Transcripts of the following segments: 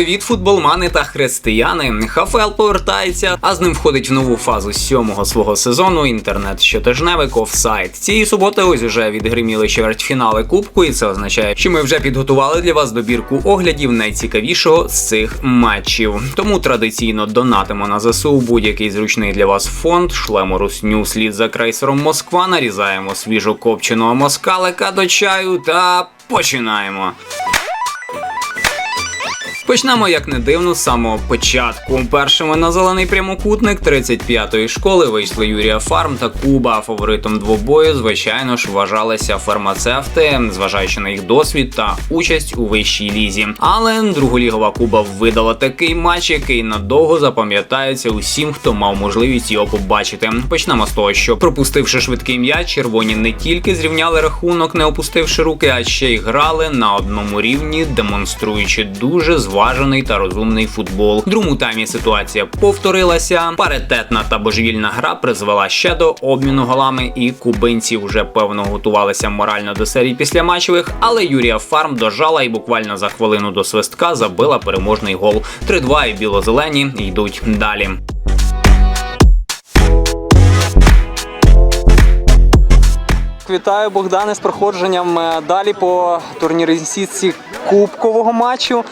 Привіт, футболмани та християни. ХФЛ повертається, а з ним входить в нову фазу сьомого свого сезону. Інтернет щотижневик офсайт. Цієї суботи ось уже відгриміли чвертьфінали кубку, і це означає, що ми вже підготували для вас добірку оглядів найцікавішого з цих матчів. Тому традиційно донатимо на ЗСУ будь-який зручний для вас фонд. Шлемо русню слід за крейсером Москва. Нарізаємо свіжу копченого москалика до чаю та починаємо. Почнемо, як не дивно, з самого початку. Першими на зелений прямокутник 35-ї школи вийшли Юрія Фарм та Куба. Фаворитом двобою, звичайно ж, вважалися фармацевти, зважаючи на їх досвід та участь у вищій лізі. Але друголігова Куба видала такий матч, який надовго запам'ятається усім, хто мав можливість його побачити. Почнемо з того, що пропустивши швидкий м'яч, червоні не тільки зрівняли рахунок, не опустивши руки, а ще й грали на одному рівні, демонструючи дуже зважений та розумний футбол. В другому таймі ситуація повторилася. Паритетна та божевільна гра призвела ще до обміну голами, і кубинці вже певно готувалися морально до серії після матчевих. Але Юрія Фарм дожала і буквально за хвилину до свистка забила переможний гол. 3-2 і біло-зелені йдуть далі. Вітаю Богдане з проходженням е, далі по турнірній сітці кубкового матчу.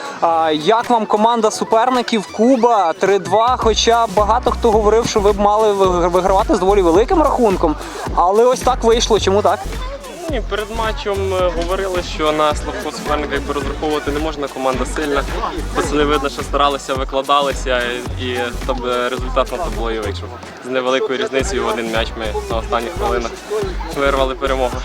Як вам команда суперників Куба 3-2? Хоча багато хто говорив, що ви б мали вигравати з доволі великим рахунком. Але ось так вийшло. Чому так? Ні, перед матчем е, говорили, що на слабкого суперника якби розраховувати не можна, команда сильна. Пацани видно, що старалися, викладалися, і щоб результат на таблої вийшов. З невеликою різницею в один м'яч ми на останніх хвилинах вирвали перемогу.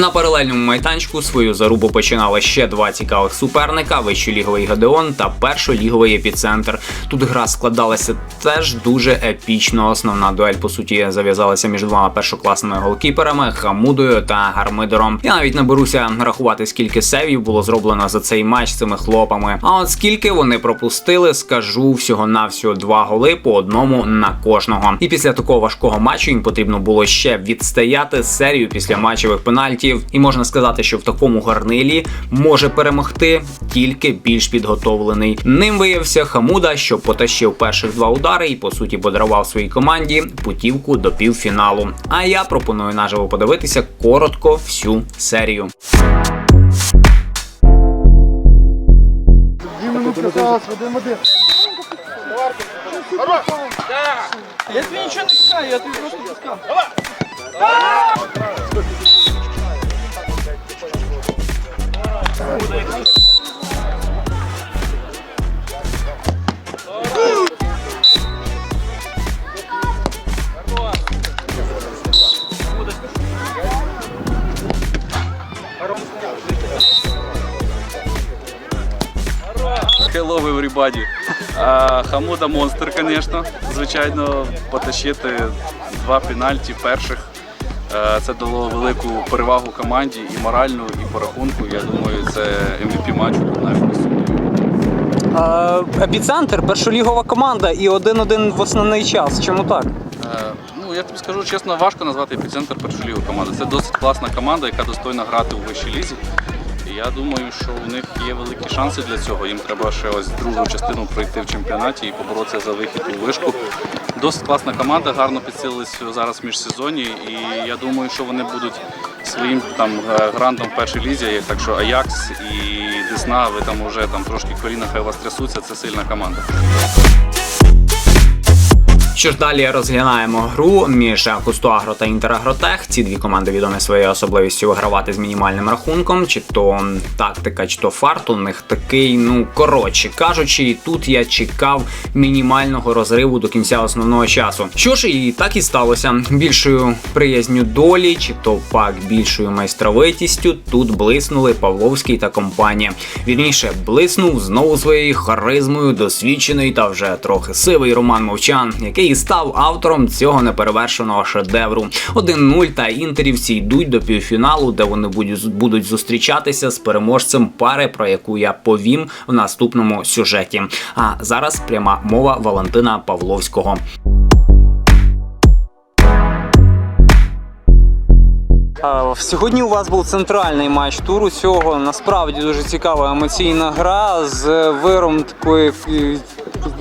На паралельному майданчику свою зарубу починали ще два цікавих суперника: вищоліговий Гадеон та першоліговий епіцентр. Тут гра складалася теж дуже епічно. Основна дуель по суті зав'язалася між двома першокласними голкіперами Хамудою та Гармидером. Я навіть не беруся рахувати, скільки севів було зроблено за цей матч цими хлопами. А от скільки вони пропустили, скажу всього навсього два голи по одному на кожного. І після такого важкого матчу їм потрібно було ще відстояти серію після матчевих пенальтів. І можна сказати, що в такому гарнилі може перемогти тільки більш підготовлений. Ним виявився Хамуда, що потащив перших два удари і по суті подарував своїй команді путівку до півфіналу. А я пропоную наживо подивитися коротко всю серію. Я тобі нічого не пускаю, я тобі просто пускав. Hello everybody. А, Хамуда монстр, звісно. Звичайно, потащити два пенальті перших. Е, Це дало велику перевагу команді і моральну, і по рахунку. Я думаю, це MVP матчу тут навіть Епіцентр, першолігова команда і 1-1 в основний час. Чому так? Е, Ну, я тобі скажу чесно, важко назвати епіцентр першолігу команди. Це досить класна команда, яка достойна грати у вищій лізі. І я думаю, що у них є великі шанси для цього. Їм треба ще ось другу частину пройти в чемпіонаті і поборотися за вихід у вишку. Досить класна команда, гарно підсилились зараз в міжсезоні, І я думаю, що вони будуть своїм там е, грандом в першій лізі. Так що Аякс і Десна, ви там вже там трошки коліна хай вас трясуться, це сильна команда. Що ж далі розглядаємо гру між Кустуагро та Інтерагротех. Ці дві команди відомі своєю особливістю вигравати з мінімальним рахунком, чи то тактика, чи то фарт. У них такий, ну коротше кажучи, тут я чекав мінімального розриву до кінця основного часу. Що ж, і так і сталося. Більшою приязню долі, чи то пак більшою майстровитістю тут блиснули Павловський та компанія. Вірніше, блиснув знову своєю харизмою досвідчений та вже трохи сивий Роман Мовчан, який і став автором цього неперевершеного шедевру. 1-0 та інтерівці йдуть до півфіналу, де вони будуть зустрічатися з переможцем пари, про яку я повім в наступному сюжеті. А зараз пряма мова Валентина Павловського. Сьогодні у вас був центральний матч туру цього. Насправді дуже цікава емоційна гра з виром такої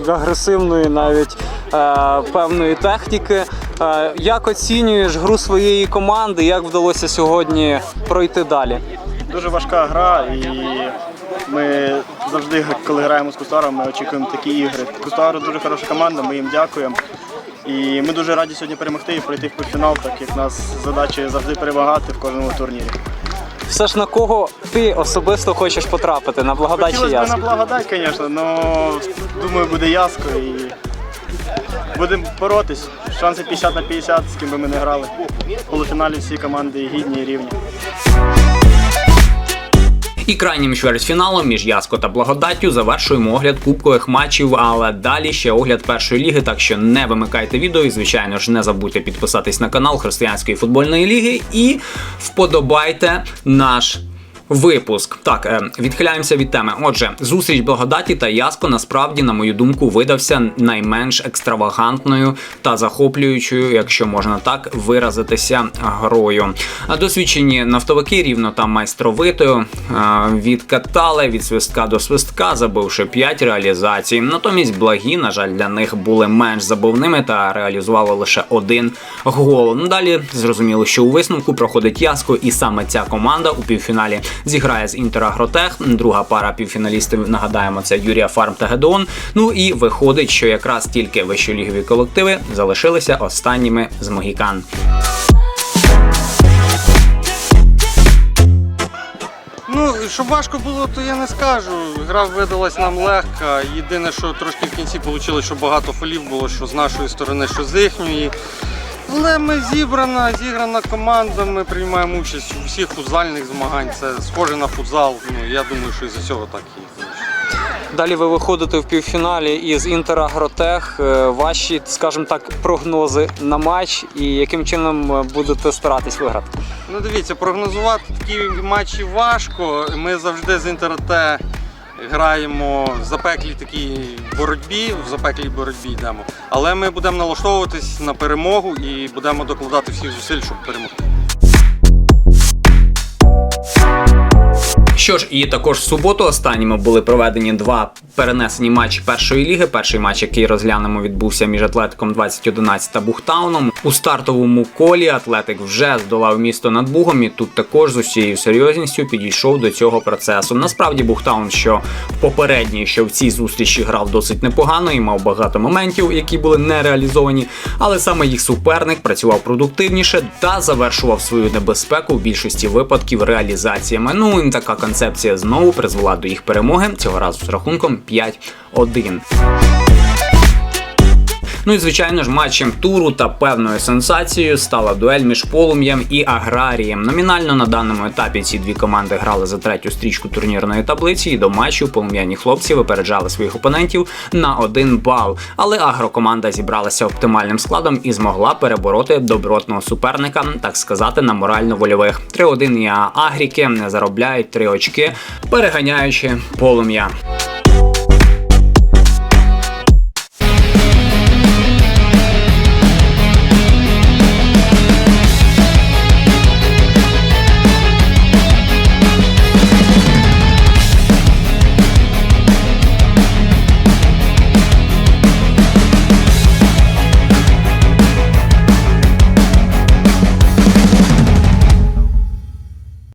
агресивної, навіть е, певної техніки. Е, Як оцінюєш гру своєї команди? Як вдалося сьогодні пройти далі? Дуже важка гра, і ми завжди, коли граємо з Кустаром, ми очікуємо такі ігри. Кустар дуже хороша команда, ми їм дякуємо. І ми дуже раді сьогодні перемогти і пройти в півфінал, так як в нас задача завжди перемагати в кожному турнірі. Все ж на кого ти особисто хочеш потрапити? На благодать чи Хотілося б на благодать, звісно, але думаю, буде яско і будемо боротись. Шанси 50 на 50, з ким би ми не грали. В полуфіналі всі команди гідні і рівні. І крайнім чвертьфіналом між Яско та Благодаттю завершуємо огляд кубкових матчів, але далі ще огляд першої ліги, так що не вимикайте відео і, звичайно ж, не забудьте підписатись на канал Християнської футбольної ліги і вподобайте наш. Випуск так е, відхиляємося від теми. Отже, зустріч благодаті та Яско насправді, на мою думку, видався найменш екстравагантною та захоплюючою, якщо можна так виразитися, грою. А досвідчені нафтовики рівно та майстровитою е, відкатали від свистка до свистка, забивши 5 реалізацій. Натомість благі, на жаль, для них були менш забивними та реалізували лише один гол. Далі зрозуміло, що у висновку проходить Яско, і саме ця команда у півфіналі зіграє з Інтер Агротех. Друга пара півфіналістів нагадаємо, це Юрія Фарм та Гедеон. Ну і виходить, що якраз тільки вищолігові колективи залишилися останніми з Могікан. Ну, щоб важко було, то я не скажу. Гра видалась нам легка. Єдине, що трошки в кінці вийшло, що багато фолів було, що з нашої сторони, що з їхньої. Але ми зібрана, зіграна команда, ми приймаємо участь у всіх футзальних змаганнях. Це схоже на футзал. Ну, я думаю, що із-за цього так і. Далі ви виходите в півфіналі із Інтер Агротех. Е, Ваші, скажімо так, прогнози на матч і яким чином е, будете старатись виграти? Ну дивіться, прогнозувати такі матчі важко. Ми завжди з інтернете граємо в запеклій такій боротьбі, в запеклій боротьбі йдемо. Але ми будемо налаштовуватись на перемогу і будемо докладати всіх зусиль, щоб перемогти. Що ж, і також в суботу останніми були проведені два перенесені матчі першої ліги. Перший матч, який розглянемо, відбувся між Атлетиком 2011 та Бухтауном. У стартовому колі Атлетик вже здолав місто над Бугом, і тут також з усією серйозністю підійшов до цього процесу. Насправді Бухтаун, що в попередній, що в цій зустрічі грав досить непогано і мав багато моментів, які були не реалізовані, але саме їх суперник працював продуктивніше та завершував свою небезпеку в більшості випадків реалізаціями. Ну і така концепція знову призвела до їх перемоги цього разу з рахунком 5-1. Ну і звичайно ж, матчем туру та певною сенсацією стала дуель між полум'ям і аграрієм. Номінально на даному етапі ці дві команди грали за третю стрічку турнірної таблиці, і до матчу полум'яні хлопці випереджали своїх опонентів на один бал. Але агрокоманда зібралася оптимальним складом і змогла перебороти добротного суперника, так сказати, на морально-вольових. 3-1 і агріки не заробляють три очки, переганяючи полум'я.